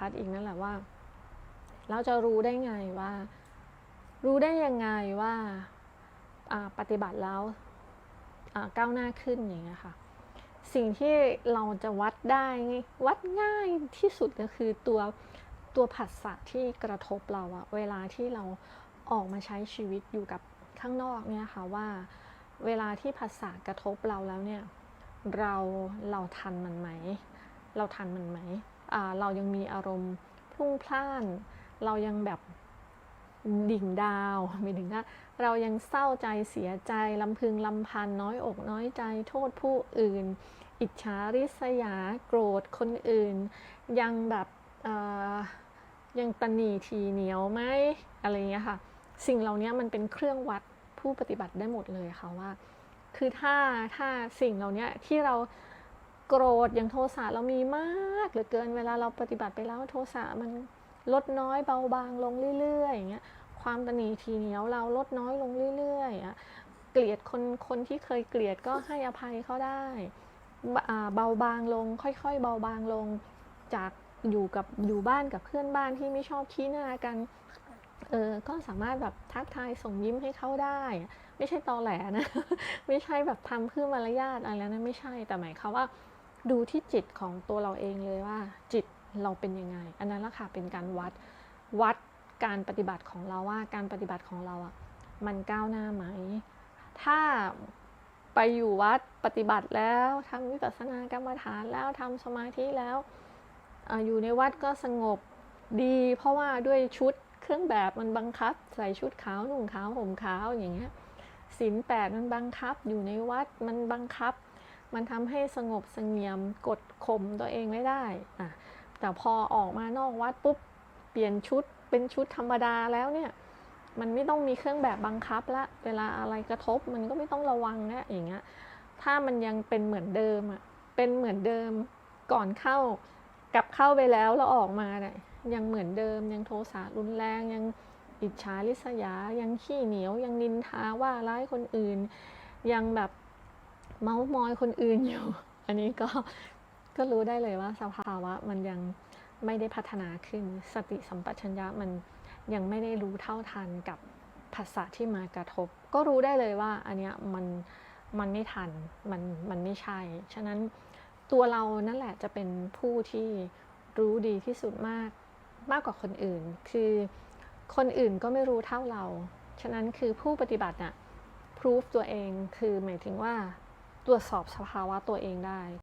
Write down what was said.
พัฒน์อีกนั่นแหละว่า เราจะรู้ได้ไงว่า รู้ได้ยังไงว่าปฏิบัติแล้วก้าวหน้าขึ้นอย่างเงี้ยค่ะ สิ่งที่เราจะวัดได้วัดง่ายที่สุดก็คือตัวตัวผัสสะที่กระทบเราอะเวลาที่เราออกมาใช้ชีวิตอยู่กับข้างนอกเนี่ยค่ะว่า เวลาที่ผัสสะกระทบเราแล้วเนี่ย เราเราทันมันไหม เราทันมันไหม เรายังมีอารมณ์พลุ่งพล่าน เรายังแบบดิ่งดาวไม่ถึงว่าเรายังเศร้าใจเสียใจลำพึงลำพันน้อยอกน้อยใจโทษผู้อื่น อิจฉาริษยาโกรธคนอื่น ยังแบบยังตนีทีเหนียวไหมอะไรเงี้ยค่ะ สิ่งเหล่านี้มันเป็นเครื่องวัดผู้ปฏิบัติได้หมดเลยค่ะว่า คือถ้าถ้าสิ่งเหล่านี้ที่เรา โกรธอย่างโทสะเรามีมากเหลือเกินเวลาเราปฏิบัติไปแล้วโทสะมันลดน้อยเบาบางลงเรื่อยๆอย่างเงี้ยความตนีทีเหนียวเราลดน้อยลงเรื่อยๆอะเกลียดคนคนที่เคยเกลียดก็ให้อภัยเขาได้เบาบางลง ค่อยๆ เบาบางลงจากอยู่กับอยู่บ้านกับเพื่อนบ้านที่ไม่ชอบขี้หน้ากันเออก็สามารถแบบทักทายส่งยิ้มให้เขาได้ ไม่ใช่ตอแหลนะ ไม่ใช่แบบทำเพื่อมารยาทอะไรนะไม่ใช่แต่หมายความว่า ดูที่จิตของตัวเราเองเลยว่า จิตเราเป็นยังไง อันนั้นละค่ะเป็นการวัดวัดการปฏิบัติของเราว่าการปฏิบัติของเราอะมันก้าวหน้าไหม ถ้าไปอยู่วัดปฏิบัติแล้วทำวิปัสสนากรรมฐานแล้วทำสมาธิแล้วออยู่ในวัดก็สงบดี เพราะว่าด้วยชุดเครื่องแบบมันบังคับ ใส่ชุดขาวนุ่งขาวห่มขาวอย่างเงี้ยศีลแปดมันบังคับอยู่ในวัดมันบังคับ มันทำให้สงบเสงี่ยมกดข่มตัวเองไม่ได้อะแต่พอออกมานอกวัดปุ๊บเปลี่ยนชุดเป็นชุดธรรมดาแล้วเนี่ยมันไม่ต้องมีเครื่องแบบบังคับละ เวลาอะไรกระทบมันก็ไม่ต้องระวังแล้วอย่างเงี้ย ถ้ามันยังเป็นเหมือนเดิมอะเป็นเหมือนเดิมก่อนเข้ากลับเข้าไปแล้วแล้วออกมาเนี่ยยังเหมือนเดิมยังโทสะรุนแรงยังอิจฉาริษยา ยังขี้เหนียวยังนินทาว่าร้ายคนอื่น ยังแบบ เมาส์มอยคนอื่นอยู่ อันนี้ก็ก็รู้ได้เลยว่าสภาวะมันยังไม่ได้พัฒนาขึ้น สติสัมปชัญญะมันยังไม่ได้รู้เท่าทันกับภาษาที่มากระทบ ก็รู้ได้เลยว่าอันเนี้ยมันมันไม่ทันมันมันไม่ใช่ ฉะนั้นตัวเรานั่นแหละจะเป็นผู้ที่รู้ดีที่สุดมากมากกว่าคนอื่น คือคนอื่นก็ไม่รู้เท่าเรา ฉะนั้นคือผู้ปฏิบัติน่ะ proof ตัวเองคือหมายถึงว่า ตรวจสอบสภาวะตัวเองได้